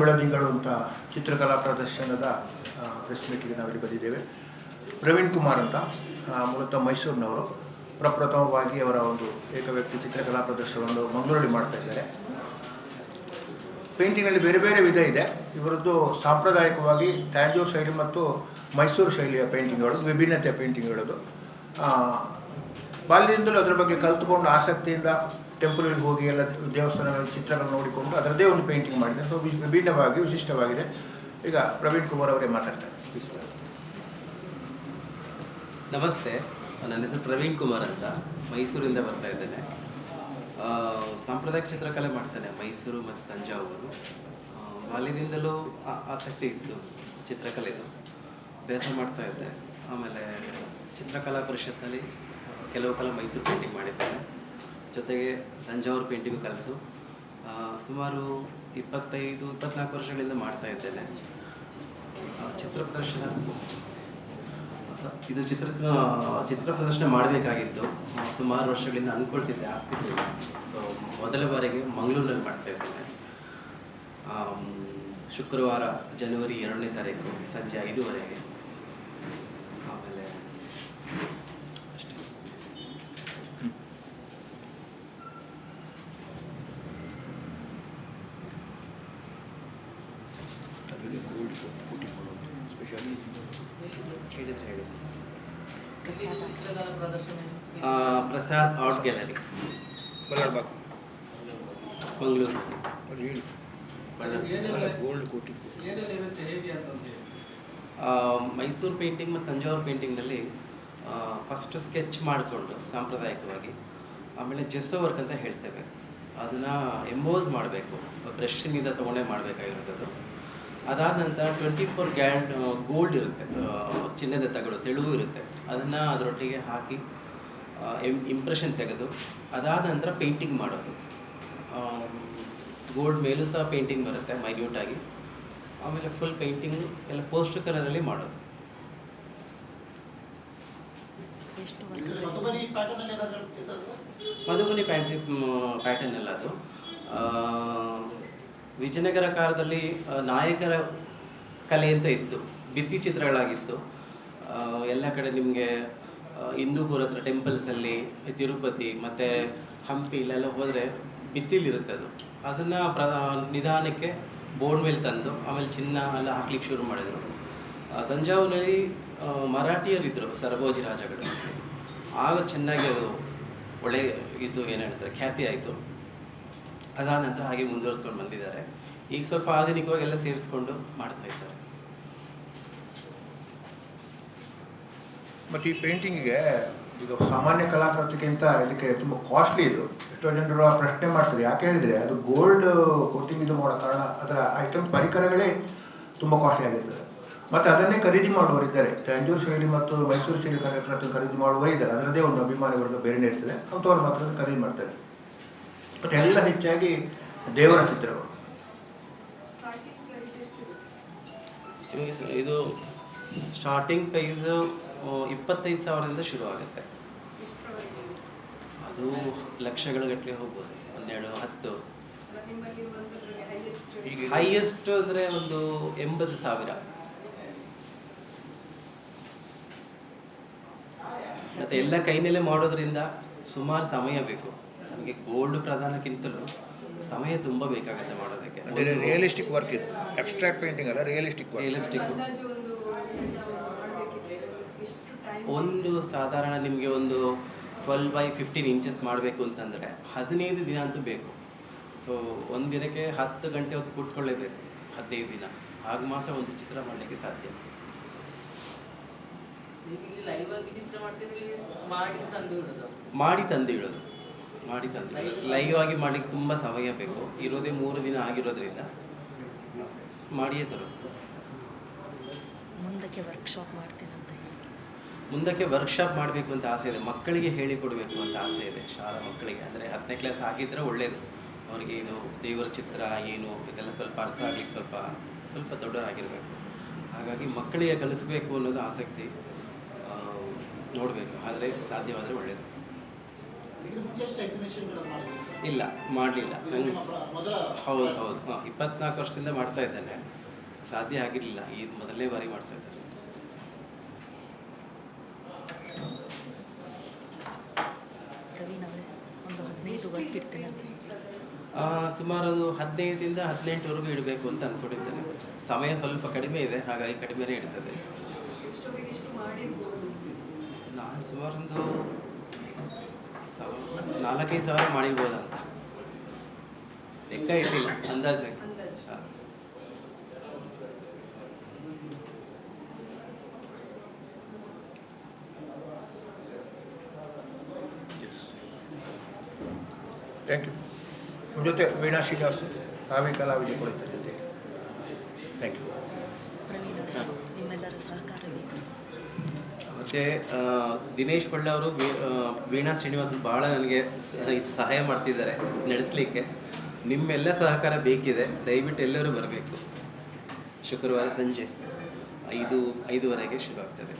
ಬೆಳದಿಂಗಳು ಅಂತ ಚಿತ್ರಕಲಾ ಪ್ರದರ್ಶನದ ಪ್ರೆಸ್ ಮೀಟಿಗೆ ನಾವಿಲ್ಲಿ ಬಂದಿದ್ದೇವೆ. ಪ್ರವೀಣ್ ಕುಮಾರ್ ಅಂತ ಮೂಲತಃ ಮೈಸೂರಿನವರು. ಪ್ರಪ್ರಥಮವಾಗಿ ಅವರ ಒಂದು ಏಕವ್ಯಕ್ತಿ ಚಿತ್ರಕಲಾ ಪ್ರದರ್ಶನವನ್ನು ಮಂಗಳೂರಲ್ಲಿ ಮಾಡ್ತಾ ಇದ್ದಾರೆ. ಪೇಂಟಿಂಗಲ್ಲಿ ಬೇರೆ ಬೇರೆ ವಿಧ ಇದೆ. ಇವರದ್ದು ಸಾಂಪ್ರದಾಯಿಕವಾಗಿ ಟ್ಯಾಂಜೂರ್ ಶೈಲಿ ಮತ್ತು ಮೈಸೂರು ಶೈಲಿಯ ಪೇಂಟಿಂಗ್ಗಳು ವಿಭಿನ್ನತೆಯ ಪೇಂಟಿಂಗ್ಗಳದು ಬಾಲ್ಯದಿಂದಲೂ ಅದರ ಬಗ್ಗೆ ಕಲ್ತುಕೊಂಡು ಆಸಕ್ತಿಯಿಂದ ಟೆಂಪಲ್ಗಳಿಗೆ ಹೋಗಿ ಎಲ್ಲ ದೇವಸ್ಥಾನಗಳ ಚಿತ್ರಗಳನ್ನು ನೋಡಿಕೊಂಡು ಅದರದ್ದೇ ಒಂದು ಪೇಂಟಿಂಗ್ ಮಾಡಿದೆ ಸೊ ವಿಭಿನ್ನವಾಗಿ ವಿಶಿಷ್ಟವಾಗಿದೆ. ಈಗ ಪ್ರವೀಣ್ ಕುಮಾರ್ ಅವರೇ ಮಾತಾಡ್ತಾರೆ. ನಮಸ್ತೆ. ನನ್ನ ಹೆಸರು ಪ್ರವೀಣ್ ಕುಮಾರ್ ಅಂತ ಮೈಸೂರಿಂದ ಬರ್ತಾ ಇದ್ದೇನೆ. ಸಾಂಪ್ರದಾಯಿಕ ಚಿತ್ರಕಲೆ ಮಾಡ್ತೇನೆ ಮೈಸೂರು ಮತ್ತು ತಂಜಾವೂರು. ಬಾಲ್ಯದಿಂದಲೂ ಆಸಕ್ತಿ ಇತ್ತು ಚಿತ್ರಕಲೆದು. ಅಭ್ಯಾಸ ಮಾಡ್ತಾ ಇದ್ದೆ. ಆಮೇಲೆ ಚಿತ್ರಕಲಾ ಪರಿಷತ್ನಲ್ಲಿ ಕೆಲವು ಕಾಲ ಮೈಸೂರು ಪೇಂಟಿಂಗ್ ಮಾಡಿದ್ದೇನೆ. ಜೊತೆಗೆ ತಂಜಾವೂರು ಪೇಂಟಿಂಗ್ ಕಲಿತು ಸುಮಾರು ಇಪ್ಪತ್ತೈದು, ಇಪ್ಪತ್ನಾಲ್ಕು ವರ್ಷಗಳಿಂದ ಮಾಡ್ತಾ ಇದ್ದೇನೆ. ಚಿತ್ರ ಪ್ರದರ್ಶನ. ಇದು ಚಿತ್ರ ಚಿತ್ರ ಪ್ರದರ್ಶನ ಮಾಡಬೇಕಾಗಿತ್ತು. ಸುಮಾರು ವರ್ಷಗಳಿಂದ ಅಂದ್ಕೊಳ್ತಿದ್ದೆ ಆಗ್ತಿರ್ಲಿಲ್ಲ. ಸೊ ಮೊದಲ ಬಾರಿಗೆ ಮಂಗಳೂರಿನಲ್ಲಿ ಮಾಡ್ತಾ ಇದ್ದೇನೆ. ಶುಕ್ರವಾರ, ಜನವರಿ ಎರಡನೇ ತಾರೀಕು, ಸಂಜೆ ಐದುವರೆಗೆ ಆಮೇಲೆ ಅಷ್ಟೇ ಹೇಳಿದ್ರೆ ಹೇಳಿದ್ರೆ ಪ್ರಸಾದ. ಆ, ಪ್ರಸಾದ್ ಆರ್ಟ್ ಗ್ಯಾಲರಿ. ಮಂಗಳೂರು. ಅದು ಹೇಳಿ. ಗೋಲ್ಡ್ ಮೈಸೂರು ಪೇಂಟಿಂಗ್ ಮತ್ತು ತಂಜಾವೂರು ಪೇಂಟಿಂಗ್ನಲ್ಲಿ ಫಸ್ಟ್ ಸ್ಕೆಚ್ ಮಾಡಿಕೊಂಡು ಸಾಂಪ್ರದಾಯಿಕವಾಗಿ ಆಮೇಲೆ ಜೆಸ್ಸೋ ವರ್ಕ್ ಅಂತ ಹೇಳ್ತೇವೆ. ಅದನ್ನು ಎಂಬೋಸ್ ಮಾಡಬೇಕು ಬ್ರಷ್ನಿಂದ ತೊಗೊಂಡೇ ಮಾಡಬೇಕಾಗಿರೋದು ಅದಾದ ನಂತರ ಟ್ವೆಂಟಿ ಫೋರ್ ಗ್ಯಾಂಡ್ ಗೋಲ್ಡ್ ಇರುತ್ತೆ ಚಿನ್ನದ ತಗಡು ತೆಳುವು ಇರುತ್ತೆ. ಅದನ್ನು ಅದರೊಟ್ಟಿಗೆ ಹಾಕಿ ಇಂಪ್ರೆಷನ್ ತೆಗೆದು ಅದಾದ ನಂತರ ಪೇಂಟಿಂಗ್ ಮಾಡೋದು. ಗೋಲ್ಡ್ ಮೇಲೂ ಸಹ ಪೇಂಟಿಂಗ್ ಬರುತ್ತೆ ಮೈನ್ಯೂಟಾಗಿ ಆಮೇಲೆ ಫುಲ್ ಪೇಂಟಿಂಗ್ ಎಲ್ಲ ಪೋಸ್ಟ್ ಕಲರಲ್ಲಿ ಮಾಡೋದು. ಮಧುಬನಿ ಪ್ಯಾಂಟ್ರಿ ಪ್ಯಾಟರ್ನ್ ಎಲ್ಲ ಅದು. ಆ, ವಿಜಯನಗರ ಕಾಲದಲ್ಲಿ ನಾಯಕರ ಕಲೆ ಅಂತ ಇತ್ತು. ಭಿತ್ತಿ ಚಿತ್ರಗಳಾಗಿತ್ತು. ಎಲ್ಲ ಕಡೆ ನಿಮಗೆ ಹಿಂದೂಪುರ ಹತ್ರ ಟೆಂಪಲ್ಸಲ್ಲಿ, ತಿರುಪತಿ, ಮತ್ತು ಹಂಪಿ ಇಲ್ಲೆಲ್ಲ ಹೋದರೆ ಭಿತ್ತಿಲಿರುತ್ತೆ ಅದು. ಅದನ್ನು ಪ್ರ, ನಿಧಾನಕ್ಕೆ ಬೋರ್ಡ್ ಮೇಲೆ ತಂದು, ಆಮೇಲೆ ಚಿನ್ನ ಎಲ್ಲ ಹಾಕ್ಲಿಕ್ಕೆ ಶುರು ಮಾಡಿದರು. ತಂಜಾವೂರಿನಲ್ಲಿ ಮರಾಠಿಯರಿದ್ದರು ಸರಭೋಜಿ ರಾಜಗಳು. ಆಗ ಚೆನ್ನಾಗಿ ಅದು ಒಳ್ಳೆ, ಇದು ಏನು ಹೇಳ್ತಾರೆ, ಖ್ಯಾತಿ ಆಯಿತು. ಅದಾದ ನಂತರ ಹಾಗೆ ಮುಂದುವರಿಸ್ಕೊಂಡು ಬಂದಿದ್ದಾರೆ. ಈಗ ಸ್ವಲ್ಪ ಆಧುನಿಕವಾಗಿ ಎಲ್ಲ ಸೇರಿಸ್ಕೊಂಡು ಮಾಡ್ತಾ ಇದ್ದಾರೆ. ಬಟ್ ಈ ಪೇಂಟಿಂಗ್ಗೆ ಈಗ ಸಾಮಾನ್ಯ ಕಲಾಕೃತಿಗಿಂತ ಇದಕ್ಕೆ ತುಂಬ ಕಾಸ್ಟ್ಲಿ ಇದು. ಎಷ್ಟೋ ಜನರು ಆ ಪ್ರಶ್ನೆ ಮಾಡ್ತಾರೆ, ಯಾಕೆ ಹೇಳಿದರೆ ಅದು ಗೋಲ್ಡ್ ಕೋಟಿಂಗ್ ಇದು ಮಾಡೋ ಕಾರಣ ಅದರ ಐಟಮ್ ಪರಿಕರಗಳೇ ತುಂಬ ಕಾಸ್ಟ್ಲಿ ಆಗಿರ್ತದೆ. ಮತ್ತು ಅದನ್ನೇ ಖರೀದಿ ಮಾಡುವವರಿದ್ದಾರೆ ತಂಜೂರು ಶೈಲಿ ಮತ್ತು ಮೈಸೂರು ಶೈಲಿ ಕಲಾಕೃತಿ ಖರೀದಿ ಮಾಡುವವರು ಇದ್ದಾರೆ. ಅದರದ್ದೇ ಒಂದು ಅಭಿಮಾನಿ ವರ್ಗ ಬೇರೆನೇ ಇರ್ತದೆ. ಅಂಥವ್ರು ಮಾತ್ರ ಖರೀದಿ ಮಾಡ್ತಾರೆ. ಮತ್ತು ಎಲ್ಲ ಹೆಚ್ಚಾಗಿ ದೇವರ ಚಿತ್ರಗಳು. ಇದು? ಸ್ಟಾರ್ಟಿಂಗ್ ಪ್ರೈಸ್ ಇಪ್ಪತ್ತೈದು ಸಾವಿರದಿಂದ ಶುರು ಆಗುತ್ತೆ ಅದು ಲಕ್ಷಗಳ ಗಟ್ಟಲೆ ಹೋಗ್ಬೋದು. ಹನ್ನೆರಡು ಹತ್ತು. ಈಗ ಹೈಯೆಸ್ಟ್ ಅಂದರೆ ಒಂದು ಎಂಬತ್ತು ಸಾವಿರ. ಮತ್ತು ಎಲ್ಲ ಕೈನಲ್ಲೇ ಮಾಡೋದ್ರಿಂದ ಸುಮಾರು ಸಮಯ ಬೇಕು. ನಮಗೆ ಗೋಲ್ಡ್ ಪ್ರಧಾನಕ್ಕಿಂತಲೂ ಸಮಯ ತುಂಬ ಬೇಕಾಗುತ್ತೆ ಮಾಡೋದಕ್ಕೆ. ಅಂದರೆ ರಿಯಲಿಸ್ಟಿಕ್ ವರ್ಕ್ ಇದು. ಅಬ್ಸ್ಟ್ರಾಕ್ಟ್ ಪೇಂಟಿಂಗ್ ಅಲ್ಲ ರಿಯಲಿಸ್ಟಿಕ್ ವರ್ಕ್ ರಿಯಲಿಸ್ಟಿಕ್ ಒಂದು ಸಾಧಾರಣ ನಿಮಗೆ ಒಂದು ಟ್ವೆಲ್ ಬೈ ಫಿಫ್ಟೀನ್ ಇಂಚಸ್ ಮಾಡಬೇಕು ಅಂತಂದರೆ ಹದಿನೈದು ದಿನ ಅಂತೂ ಬೇಕು. ಸೊ ಒಂದು ದಿನಕ್ಕೆ ಹತ್ತು ಗಂಟೆ ಹೊತ್ತು ಕೂತ್ಕೊಳ್ಳೇಬೇಕು ಹದಿನೈದು ದಿನ. ಆಗ ಮಾತ್ರ ಒಂದು ಚಿತ್ರ ಮಾಡಲಿಕ್ಕೆ ಸಾಧ್ಯ. ಇಲ್ಲಿ ಲೈವ್ ಆಗಿ ಚಿತ್ರ ಇಲ್ಲಿ ಮಾಡಿ ತಂದು ಬಿಡೋದು ಮಾಡಿ ತಂದು ಇಡೋದು. ಮಾಡಿ ಲೈವ್ ಆಗಿ ಮಾಡ್ಲಿಕ್ಕೆ ತುಂಬ ಸಮಯ ಬೇಕು. ಇರೋದೇ ಮೂರು ದಿನ ಆಗಿರೋದ್ರಿಂದ ಮಾಡಿಯೇ ತರೋದು. ಮುಂದಕ್ಕೆ ವರ್ಕ್ಶಾಪ್ ಮಾಡ್ತೇನಂತ ಮುಂದಕ್ಕೆ ವರ್ಕ್ಶಾಪ್ ಮಾಡಬೇಕು ಅಂತ ಆಸೆ ಇದೆ. ಮಕ್ಕಳಿಗೆ ಹೇಳಿಕೊಡಬೇಕು ಅಂತ ಆಸೆ ಇದೆ. ಶಾಲಾ ಮಕ್ಕಳಿಗೆ. ಅಂದರೆ ಹತ್ತನೇ ಕ್ಲಾಸ್ ಆಗಿದ್ದರೆ ಒಳ್ಳೆಯದು ಅವರಿಗೆ ಇದು ದೇವರ ಚಿತ್ರ ಏನು ಇದೆಲ್ಲ ಸ್ವಲ್ಪ ಅರ್ಥ ಆಗ್ಲಿಕ್ಕೆ ಸ್ವಲ್ಪ ಸ್ವಲ್ಪ ದೊಡ್ಡದಾಗಿರಬೇಕು ಹಾಗಾಗಿ ಮಕ್ಕಳಿಗೆ ಕಲಿಸ್ಬೇಕು ಅನ್ನೋದು ಆಸಕ್ತಿ ನೋಡಬೇಕು. ಆದರೆ ಸಾಧ್ಯವಾದರೆ ಒಳ್ಳೆಯದು ಇದು ಮುಂಚೆ ಎಷ್ಟು ಎಕ್ಸಿಬಿಷನ್ಗಳನ್ನು ಮಾಡಿದ್ರಿ ಸರ್ ಇಲ್ಲ ಮಾಡಲಿಲ್ಲ. ನನಗೆ ಮೊದಲ ಹೌದು ಹೌದು. ಹಾಂ ಇಪ್ಪತ್ನಾಲ್ಕು ವರ್ಷದಿಂದ ಮಾಡ್ತಾ ಇದ್ದೇನೆ. ಸಾಧ್ಯ ಆಗಿರಲಿಲ್ಲ. ಈ ಮೊದಲನೇ ಬಾರಿ ಮಾಡ್ತಾ ಇದ್ದೇನೆ. ಸುಮಾರು ಅದು ಹದಿನೈದರಿಂದ ಹದಿನೆಂಟುವರೆಗೂ ಇಡಬೇಕು ಅಂತ ಅಂದ್ಕೊಂಡಿದ್ದೇನೆ ಸಮಯ ಸ್ವಲ್ಪ ಕಡಿಮೆ ಇದೆ ಹಾಗಾಗಿ ಕಡಿಮೆನೇ ಇಡ್ತದೆ ನಾನು ಸುಮಾರು ಒಂದು ಸಾವಿರ ನಾಲ್ಕೈದು ಸಾವಿರ ಮಾಡಿರ್ಬೋದಂತ ಲೆಕ್ಕ ಇಟ್ಟಿಲ್ಲ ಅಂದಾಜಾಗಿ. ಹಾಂ. ಎಸ್ ಥ್ಯಾಂಕ್ ಯು ನಿಮ್ಮ ಜೊತೆ ವೀಣಾ ಶ್ರೀನಿವಾಸ್ ನಾವೇ ಕಲಾವಿದೆ ಕೂಡ ಇದ್ದಾರೆ ಜೊತೆಗೆ. ಥ್ಯಾಂಕ್ ಯು ಪ್ರವೀಣ್ ನಿಮ್ಮೆಲ್ಲರ ಸಹಕಾರ ಬೇಕು ಮತ್ತು ದಿನೇಶ್ ಪಳ್ಳೆ ಅವರು ವೀಣಾ ಶ್ರೀನಿವಾಸನ್ ಬಹಳ ನನಗೆ ಸಹಾಯ ಮಾಡ್ತಿದ್ದಾರೆ ನಡೆಸಲಿಕ್ಕೆ. ನಿಮ್ಮೆಲ್ಲ ಸಹಕಾರ ಬೇಕಿದೆ, ದಯವಿಟ್ಟು ಎಲ್ಲರೂ ಬರಬೇಕು. ಶುಕ್ರವಾರ ಸಂಜೆ ಐದು, ಐದುವರೆಗೆ ಶುರು ಆಗ್ತದೆ.